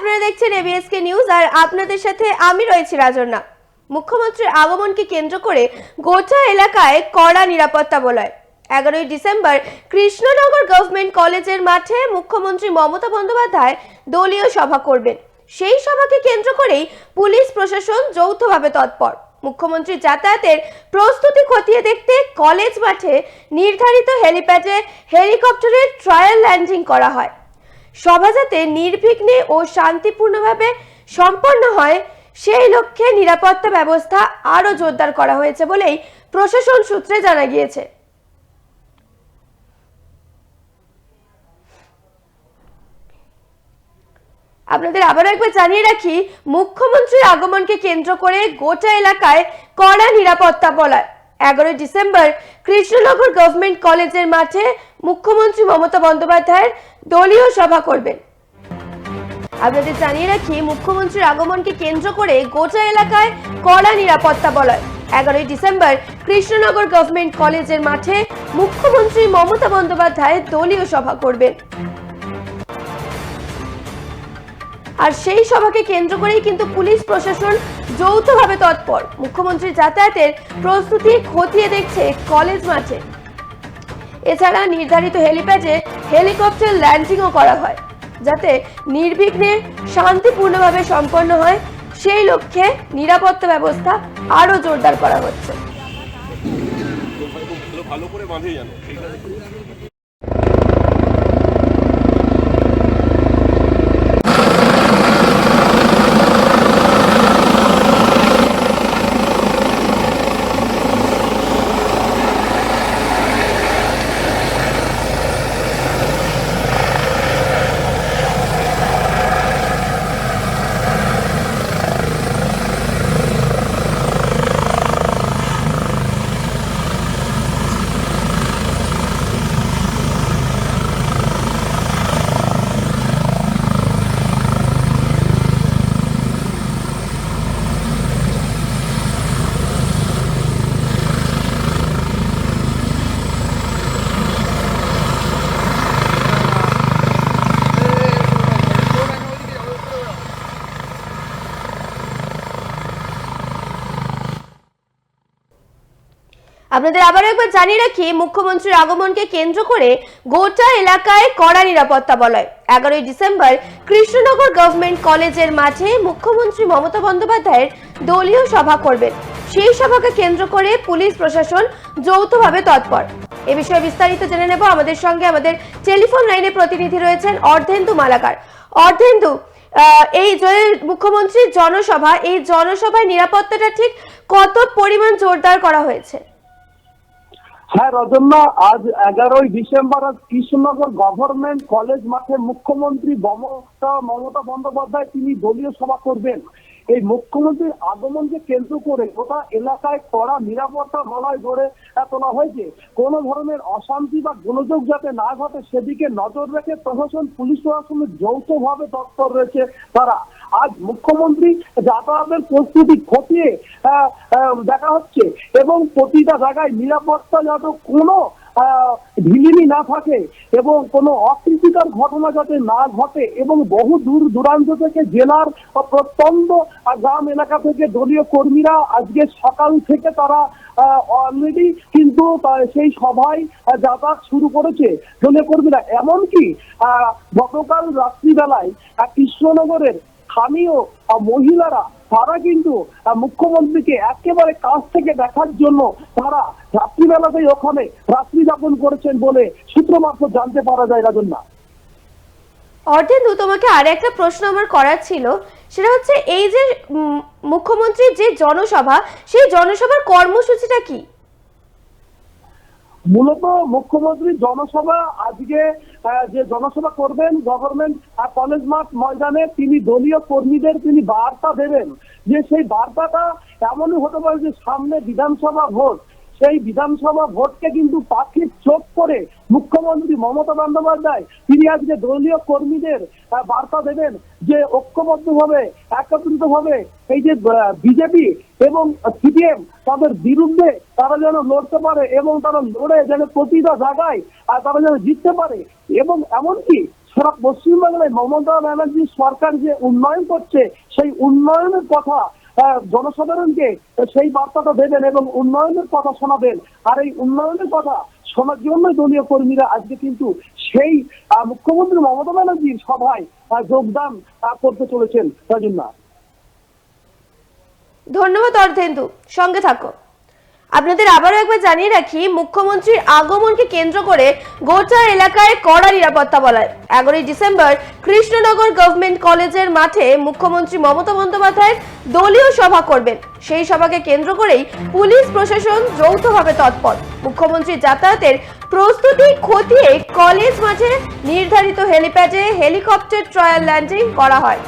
আপনারা দেখছেন এবিএসকে নিউজ আর আপনাদের সাথে আমি রয়েছি রাজন্না মুখ্যমন্ত্রীর আগমনকে কেন্দ্র করে গোটা এলাকায় কড়া নিরাপত্তা বলয়। এগারোই ডিসেম্বর কৃষ্ণনগর গভর্নমেন্ট কলেজের মাঠে মুখ্যমন্ত্রী মমতা বন্দ্যোপাধ্যায় দলীয় সভা করবেন। সেই সভাকে কেন্দ্র করেই পুলিশ প্রশাসন যৌথভাবে তৎপর। মুখ্যমন্ত্রী যাতায়াতের প্রস্তুতি খতিয়ে দেখতে কলেজ মাঠে নির্ধারিত হেলিপ্যাডে হেলিকপ্টারের ট্রায়াল ল্যান্ডিং করা হয়। সভা যাতে নির্বিঘ্নে ও শান্তিপূর্ণভাবে সম্পন্ন হয়, সেই লক্ষ্যে নিরাপত্তা ব্যবস্থা আরও জোরদার করা হয়েছে বলেই প্রশাসন সূত্রে জানা গিয়েছে। আপনাদের আবারও একবার জানিয়ে রাখি, মুখ্যমন্ত্রীর আগমনকে কেন্দ্র করে গোটা এলাকায় কড়া নিরাপত্তা বলায় এগারোই ডিসেম্বর কৃষ্ণনগর গভর্নমেন্ট কলেজের মাঠে মুখ্যমন্ত্রী মমতা বন্দ্যোপাধ্যায়ের দলীয় সভা করবেন। আপনাদের জানিয়ে রাখি, মুখ্যমন্ত্রীর আগমনকে কেন্দ্র করে গোটা এলাকায় কড়া নিরাপত্তা বলয়। এগারোই ডিসেম্বর কৃষ্ণনগর গভর্নমেন্ট কলেজের মাঠে মুখ্যমন্ত্রী মমতা বন্দ্যোপাধ্যায় দলীয় সভা করবেন। আর সেই সভাকে কেন্দ্র করেই কিন্তু পুলিশ প্রশাসন যৌথভাবে তৎপর। মুখ্যমন্ত্রীর যাতায়াতের প্রস্তুতি খতিয়ে দেখছে কলেজ মাঠে। এছাড়া নির্ধারিত হেলিপ্যাডে হেলিকপ্টার ল্যান্ডিংও করা হয়, যাতে নির্বিঘ্নে শান্তিপূর্ণভাবে সম্পন্ন হয়। সেই লক্ষ্যে নিরাপত্তা ব্যবস্থা আরও জোরদার করা হচ্ছে। ভালো করে বাঁধে জানো। আপনাদের আবারও একবার জানিয়ে রাখি, মুখ্যমন্ত্রীর আগমনকে কেন্দ্র করে গোটা এলাকায় কড়া নিরাপত্তা বলয়। এগারোই ডিসেম্বর কৃষ্ণনগর গভর্নমেন্ট কলেজের মাঠে মুখ্যমন্ত্রী মমতা বন্দ্যোপাধ্যায়ের দলীয় সভা করবেন। সেই সভাকে কেন্দ্র করে পুলিশ প্রশাসন যৌথভাবে তৎপর। এ বিষয়ে বিস্তারিত জেনে নেব আমাদের সঙ্গে আমাদের টেলিফোন লাইনে প্রতিনিধি রয়েছেন অর্ধেন্দু মালাকার। অর্ধেন্দু এই যে মুখ্যমন্ত্রীর জনসভা, এই জনসভায় নিরাপত্তাটা ঠিক কত পরিমাণ জোরদার করা হয়েছে? হ্যাঁ রজন্না আজ এগারোই ডিসেম্বর আজ কৃষ্ণনগর গভর্নমেন্ট কলেজ মাঠে মুখ্যমন্ত্রী মমতা মমতা বন্দ্যোপাধ্যায় তিনি দলীয় সভা করবেন। এই মুখ্যমন্ত্রীর আগমনকে কেন্দ্র করে গোটা এলাকায় কড়া নিরাপত্তা বলয় গড়ে তোলা হয়েছে কোন ধরনের অশান্তি বা গোলযোগ যাতে না ঘটে, সেদিকে নজর রেখে প্রশাসন পুলিশ প্রশাসনের যৌথভাবে তৎপর রয়েছে তারা। আজ মুখ্যমন্ত্রী যাতায়াতের প্রস্তুতি খতিয়ে দেখা হচ্ছে এবং প্রতিটা জায়গায় নিরাপত্তা যাতে কোনো ঢিলিমি না থাকে এবং কোনো অপ্রীতিকর ঘটনা যাতে না ঘটে এবং বহু দূর দূরান্ত থেকে জেলার প্রত্যন্ত গ্রাম এলাকা থেকে দলীয় কর্মীরা আজকে সকাল থেকে তারা অলরেডি কিন্তু সেই সভায় যাতায়াত শুরু করেছে দলীয় কর্মীরা। এমনকি আহ, গতকাল রাত্রিবেলায় কৃষ্ণনগরের স্থানীয় মহিলারা তারা কিন্তু মুখ্যমন্ত্রীকে একেবারে কাছ থেকে দেখার জন্য তারা রাত্রিবেলাতেই ওখানে রাত্রি যাপন করেছেন বলে সূত্র মাত্র জানতে পারা যায় রাজন্না অর্ধেন্দু তোমাকে আর একটা প্রশ্ন আমার করার ছিল। সেটা হচ্ছে এই যে মুখ্যমন্ত্রীর যে জনসভা সেই জনসভার কর্মসূচিটা কি? মূলত মুখ্যমন্ত্রী জনসভা আজকে যে জনসভা করবেন গভর্নমেন্ট কলেজ মাঠ ময়দানে তিনি দলীয় কর্মীদের তিনি বার্তা দেবেন। যে সেই বার্তাটা এমনই হতে পারে যে সামনে বিধানসভা ভোট, সেই বিধানসভা ভোটকে কিন্তু পাখির চোখ করে মুখ্যমন্ত্রী মমতা বন্দ্যোপাধ্যায়, তিনি আজকে দলীয় কর্মীদের বার্তা দেবেন যে ঐক্যবদ্ধভাবে, একত্রিতভাবে এই যে বিজেপি এবং সিপিএম তাদের বিরুদ্ধে তারা যেন লড়তে পারে এবং তারা লড়ে যেন প্রতিটা জায়গায় তারা যেন জিততে পারে এবং এমনকি সারা পশ্চিমবাংলায় মমতা ব্যানার্জি সরকার যে উন্নয়ন করছে, সেই উন্নয়নের কথা জনসাধারণকে সেই বার্তাটা দেবেন এবং উন্নয়নের কথা শোনাবেন। আর এই উন্নয়নের কথা শোনার জন্য দলীয় কর্মীরা আজকে কিন্তু সেই মুখ্যমন্ত্রী মমতা ব্যানার্জির সভায় যোগদান করতে চলেছেন। রাজন্না ধন্যবাদ অর্ধেন্দু। সঙ্গে থাকো। আপনাদের আবারও একবার জানিয়ে রাখি, মুখ্যমন্ত্রীর আগমনকে কেন্দ্র করে গোটা এলাকায় কড়া নিরাপত্তা বলায়। এগারোই ডিসেম্বর কৃষ্ণনগর গভর্নমেন্ট কলেজের মাঠে মুখ্যমন্ত্রী মমতা বন্দ্যোপাধ্যায়ের দলীয় সভা করবেন। সেই সভাকে কেন্দ্র করেই পুলিশ প্রশাসন যৌথভাবে তৎপর। মুখ্যমন্ত্রীর যাতায়াতের প্রস্তুতি খতিয়ে কলেজ মাঠে নির্ধারিত হেলিপ্যাডে হেলিকপ্টার ট্রায়াল ল্যান্ডিং করা হয়।